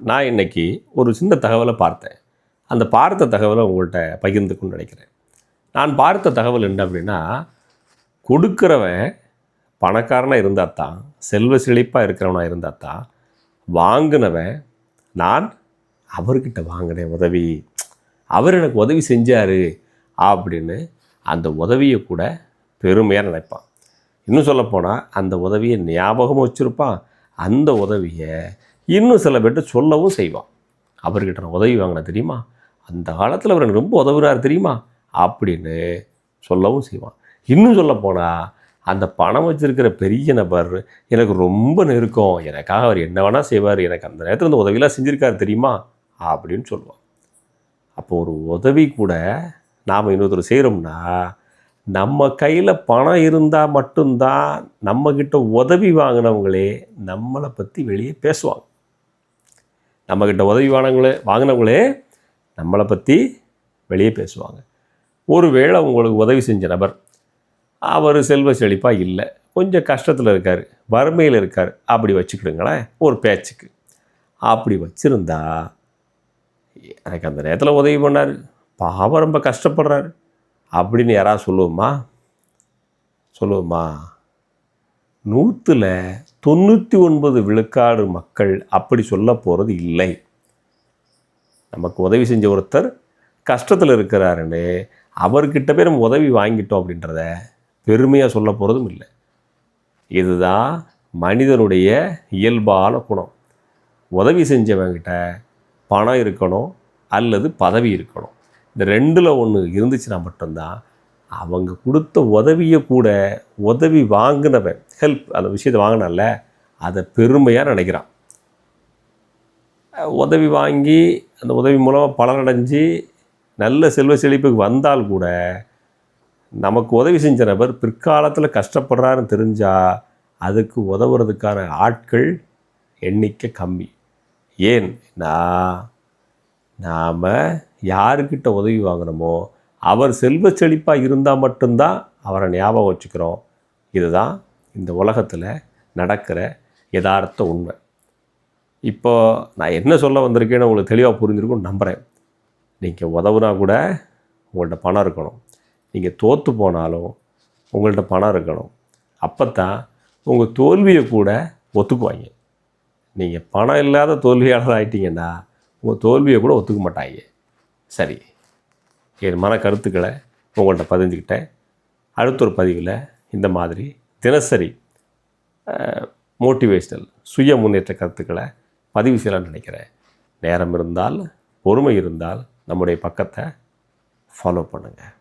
நான் இன்னைக்கு ஒரு சின்ன தகவலை பார்த்தேன். அந்த பார்த்த தகவலை உங்கள்கிட்ட பகிர்ந்துக்கணும்னு நினைக்கிறேன். நான் பார்த்த தகவல் என்ன அப்படின்னா கொடுக்குறவன் பணக்காரனாக இருந்தால் தான் செல்வ செழிப்பாக இருக்கிறவனாக இருந்தால் தான் வாங்கினவன் நான் அவர்கிட்ட வாங்கினேன் உதவி. அவர் எனக்கு உதவி செஞ்சார் அப்படின்னு அந்த உதவியை கூட பெருமையாக நினைப்பான். இன்னும் சொல்லப்போனால் அந்த உதவியை ஞாபகம் வச்சுருப்பான். அந்த உதவியை இன்னும் சில பேர்கிட்ட சொல்லவும் செய்வான். அவர்கிட்ட நான் உதவி வாங்கினேன் தெரியுமா? அந்த காலத்தில் அவர் எனக்கு ரொம்ப உதவுறார் தெரியுமா? அப்படின்னு சொல்லவும் செய்வான். இன்னும் சொல்லப்போனால் அந்த பணம் வச்சுருக்கிற பெரிய நபர் எனக்கு ரொம்ப நெருக்கம். எனக்காக அவர் என்ன வேணால் செய்வார். எனக்கு அந்த நேரத்தில் அந்த உதவியெல்லாம் செஞ்சுருக்காரு தெரியுமா? அப்படின்னு சொல்லுவான் அப்போ ஒரு உதவி கூட நாம் இன்னொருத்தர் செய்கிறோம்னா நம்ம கையில் பணம் இருந்தால் மட்டும்தான் நம்மக்கிட்ட உதவி வாங்கினவங்களே நம்மளை பற்றி வெளியே பேசுவாங்க. நம்மக்கிட்ட உதவி வாங்கினவங்களே வாங்கினவங்களே நம்மளை பற்றி வெளியே பேசுவாங்க. ஒருவேளை உங்களுக்கு உதவி செஞ்ச நபர் அவர் செல்வ செழிப்பாக இல்லை கொஞ்சம் கஷ்டத்தில் இருக்கார் வறுமையில் இருக்கார் அப்படி வச்சுக்கிடுங்களேன் ஒரு பேச்சுக்கு. அப்படி வச்சுருந்தா எனக்கு அந்த நேரத்தில் உதவி பண்ணார் பாவம் ரொம்ப கஷ்டப்படுறாரு. அப்படின்னு யாராவது சொல்லுவோமா? சொல்லுவோமா? நூற்றில் தொண்ணூற்றி ஒன்பது விழுக்காடு மக்கள் அப்படி சொல்ல போகிறது இல்லை. நமக்கு உதவி செஞ்ச ஒருத்தர் கஷ்டத்தில் இருக்கிறாருன்னு அவர்கிட்ட போய் நம்ம உதவி வாங்கிட்டோம் அப்படின்றத பெருமையாக சொல்ல போகிறதும் இல்லை. இதுதான் மனிதனுடைய இயல்பான குணம். உதவி செஞ்சவங்கிட்ட பணம் இருக்கணும் அல்லது பதவி இருக்கணும். இந்த ரெண்டில் ஒன்று இருந்துச்சுன்னா மட்டும்தான் அவங்க கொடுத்த உதவியை கூட உதவி வாங்கினவன் ஹெல்ப் அந்த விஷயத்தை வாங்கினால அதை பெருமையாக நினைக்கிறான். உதவி வாங்கி அந்த உதவி மூலமாக பலனடைஞ்சு நல்ல செல்வ செழிப்புக்கு வந்தால் கூட நமக்கு உதவி செஞ்ச நபர் பிற்காலத்தில் கஷ்டப்படுறாருன்னு தெரிஞ்சால் அதுக்கு உதவுறதுக்கான ஆட்கள் எண்ணிக்கை கம்மி. ஏன்? நாம் யாருக்கிட்ட உதவி வாங்கினோமோ அவர் செல்வ செழிப்பாக இருந்தால் மட்டும்தான் அவரை ஞாபகம் வச்சுக்கிறோம். இதுதான் இந்த உலகத்தில் நடக்கிற யதார்த்த உண்மை. இப்போ நான் என்ன சொல்ல வந்திருக்கேன்னு உங்களுக்கு தெளிவாக புரிஞ்சிருக்கும்னு நம்புகிறேன் நீங்கள் உதவுனா கூட உங்கள்கிட்ட பணம் இருக்கணும். நீங்கள் தோற்று போனாலும் உங்கள்கிட்ட பணம் இருக்கணும். அப்போ தான் உங்கள் தோல்வியை கூட ஒத்துக்குவாங்க. நீங்கள் பணம் இல்லாத தோல்வியாளர் ஆகிட்டீங்கன்னா உங்கள் தோல்வியை கூட ஒத்துக்க மாட்டாங்க. சரி. என் மன கருத்துக்களை உங்கள்கிட்ட பதிஞ்சுக்கிட்டேன் அடுத்த ஒரு பதிவில் இந்த மாதிரி தினசரி மோட்டிவேஷ்னல் சுய முன்னேற்ற கருத்துக்களை பதிவு செய்யலாம்னு நினைக்கிறேன். நேரம் இருந்தால் பொறுமை இருந்தால் நம்முடைய பக்கத்தை ஃபாலோ பண்ணுங்கள்